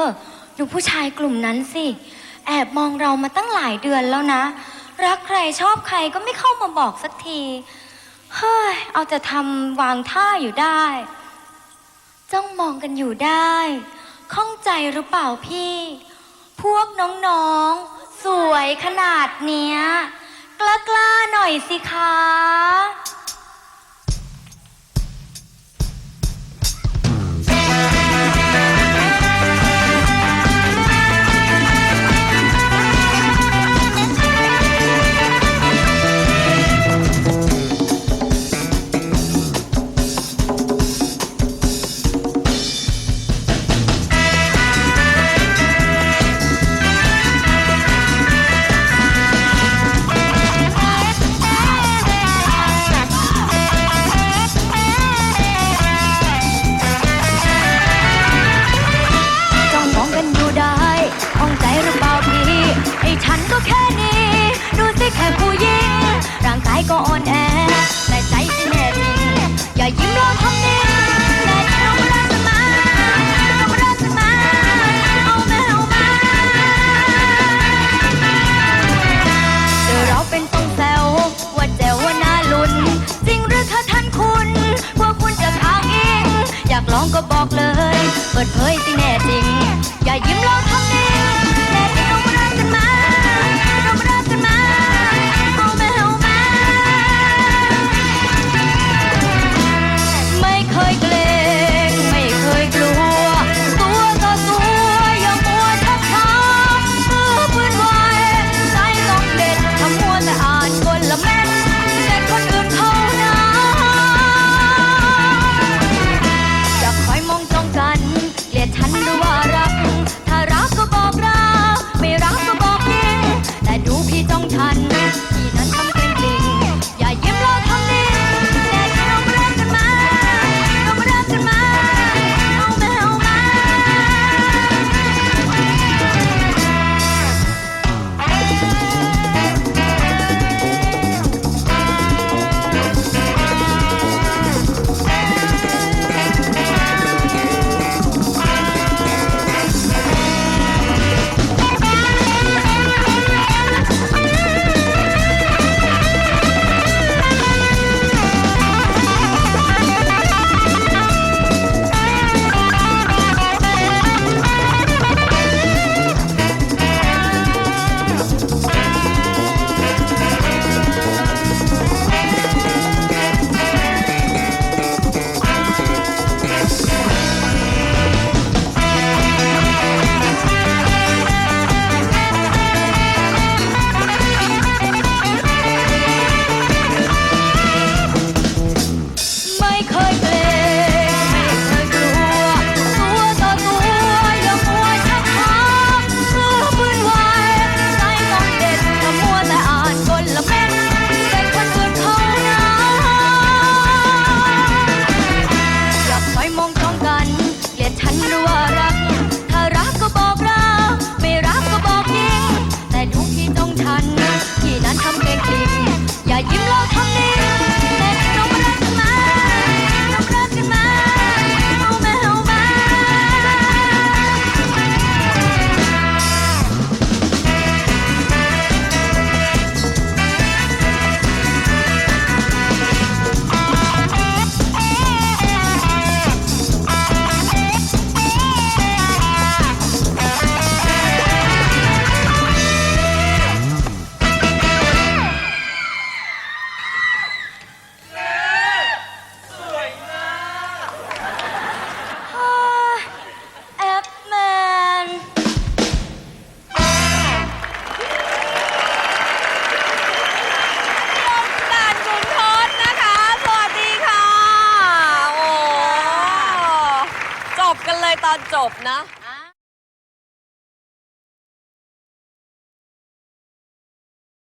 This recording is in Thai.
อ ดูผู้ชายกลุ่มนั้นสิ แอบมองเรามาตั้งหลายเดือนแล้วนะ รักใครชอบใครก็ไม่เข้ามาบอกสักที เฮ้ย เอาแต่ทำวางท่าอยู่ได้ จ้องมองกันอยู่ได้ ข้องใจหรือเปล่าพี่ พวกน้องๆ สวยขนาดเนี้ย กล้าๆหน่อยสิคะ ปิดเผยสิแน่จริง อย่ายิ้มลอง ยตอนจบนะ